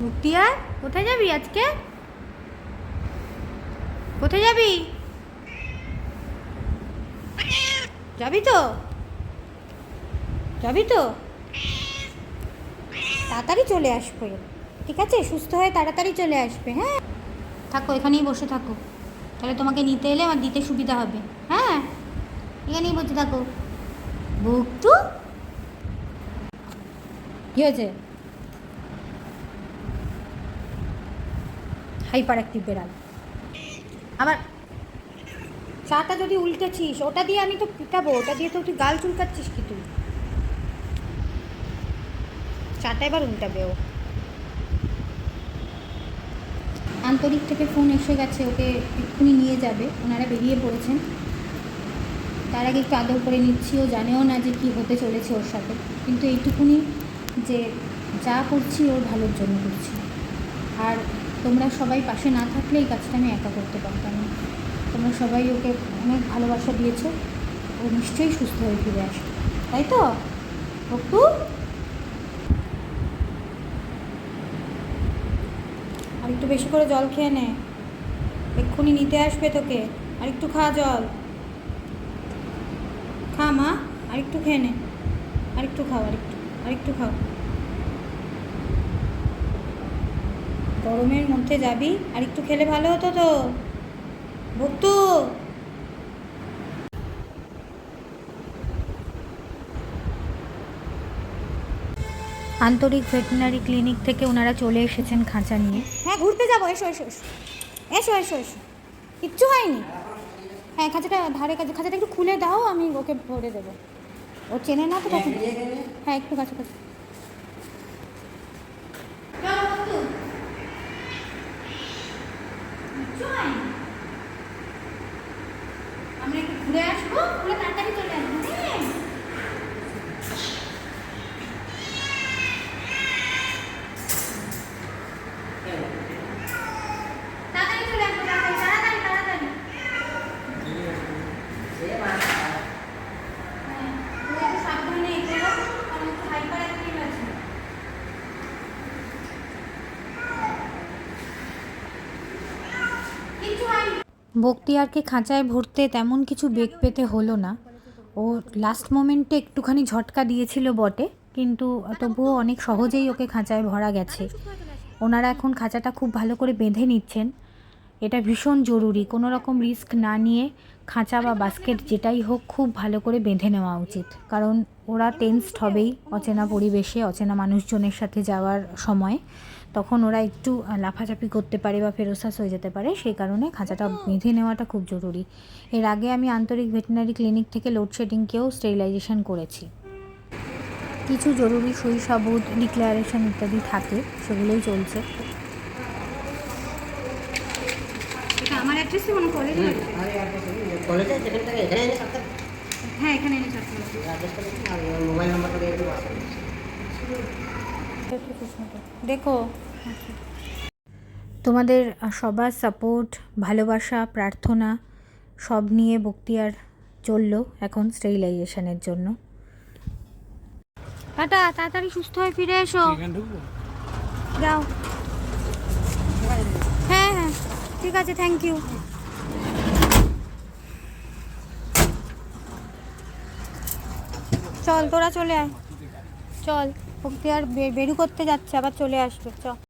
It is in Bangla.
মুক্তিয়া কোথায় যাবি আজকে? কোথায় যাবি? যাবি তো? যাবি তো? তাড়াতাড়ি চলে আসবে। ঠিক আছে? সুস্থ হয়ে তাড়াতাড়ি চলে আসবে হ্যাঁ? থাকো, এখানেই বসে থাকো। তাহলে তোমাকে নিতে এলে আমার দিতে সুবিধা হবে। হ্যাঁ? এখানেই বসে থাকো। বুকটু? কী হয়েছে? হাইপার অ্যাক্টিভ বেড়াল। আবার চাটা যদি উল্টেছিস, ওটা দিয়ে আমি তো পিটাবো, ওটা দিয়ে তো তুই গাল চুলকাচ্ছিস কি তুই? চাটা এবার উল্টাবে ও। আন্তরিক থেকে ফোন এসে গেছে, ওকে এক্ষুনি নিয়ে যাবে। ওনারা বেরিয়ে পড়েছেন। তার আগে একটু আদর করে নিচ্ছি, ও জানেও না যে কি হতে চলেছে ওর সাথে। কিন্তু এইটুকুনি যে যা করছি ওর ভালোর জন্য করছি। আর তোমরা সবাই পাশে না থাকলে এই কাজটা আমি একা করতে পারতাম না। তোমরা সবাই ওকে অনেক ভালোবাসা দিয়েছ, ও নিশ্চয়ই সুস্থ হয়ে ফিরে আসবে। তাই তো? অপু? আর একটু বেশি করে জল খেয়ে নে। এক্ষুনি নিতে আসবে তোকে। আর একটু খা জল। খা মা আর একটু খেয়ে নে। আর একটু খাও আর একটু আর একটু খাও। গরমের মধ্যে যাবি আর একটু খেলে ভালো হতো তো। ভক্তু আন্তরিক ভেটেরিনারি ক্লিনিক থেকে ওনারা চলে এসেছেন খাঁচা নিয়ে। হ্যাঁ ঘুরতে যাব। এসো এসো এসো। এসো এসো এসো। কিচ্ছু হয়নি? হ্যাঁ খাঁচাটা ধারে কাছে খাঁচাটা একটু খুলে দাও আমি ওকে ভরে দেবো। ও চেনে না তো কাছে হ্যাঁ একটু কাছে কাছে। আমরা একটু ঘুরে আসব ঘুরে তাড়াতাড়ি চলে আসব হ্যাঁ তাড়াতাড়ি চলে আসব তাড়াতাড়ি তাড়াতাড়ি তাড়াতাড়ি হ্যাঁ তুমি একটু সাবধানে এগো কারণ একটু হাইপার অ্যাক্টিভ আছে কিচ্ছু হয়নি বক্তিয়ারকে খাঁচায় ভরতে তেমন কিছু বেগ পেতে হলো না। ও লাস্ট মোমেন্টে একটুখানি ঝটকা দিয়েছিল বটে, কিন্তু তবুও অনেক সহজেই ওকে খাঁচায় ভরা গেছে। ওনারা এখন খাঁচাটা খুব ভালো করে বেঁধে নিচ্ছেন। এটা ভীষণ জরুরি। কোনো রকম রিস্ক না নিয়ে খাঁচা বা বাস্কেট যেটাই হোক খুব ভালো করে বেঁধে নেওয়া উচিত। কারণ ওরা টেন্সড হবেই অচেনা পরিবেশে, অচেনা মানুষজনের সাথে যাওয়ার সময়। তখন ওরা একটু লাফাচাপি করতে পারে বা ফেরোসাস হয়ে যেতে পারে। সেই কারণে খাঁচাটা বেঁধে নেওয়াটা খুব জরুরি। এর আগে আমি আন্তরিক ভেটেরিনারি ক্লিনিক থেকে লোডশেডিংকেও স্টেরিলাইজেশন করেছি। কিছু জরুরি সই ডিক্লারেশন ইত্যাদি থাকে, সেগুলোই চলছে এটা আমার অ্যাড্রেসে মনে কলেজ কলেজে যেখান থেকে এখানে এনে ছাড়তে। হ্যাঁ এখানে এনে ছাড়তে মোবাইল নাম্বারটা দিয়ে দেখো। তোমাদের সবার সাপোর্ট ভালোবাসা প্রার্থনা সব নিয়ে বক্তিয়ার চলল এখন স্টেরিলাইজেশনের জন্য। টাটা তাড়াতাড়ি সুস্থ হয়ে ফিরে এসো। যাও। ঠিক আছে থ্যাংক ইউ চল, তোরা চলে আয়। চল ভক্তি আর বেরু করতে যাচ্ছে, আবার চলে আসবে, চ।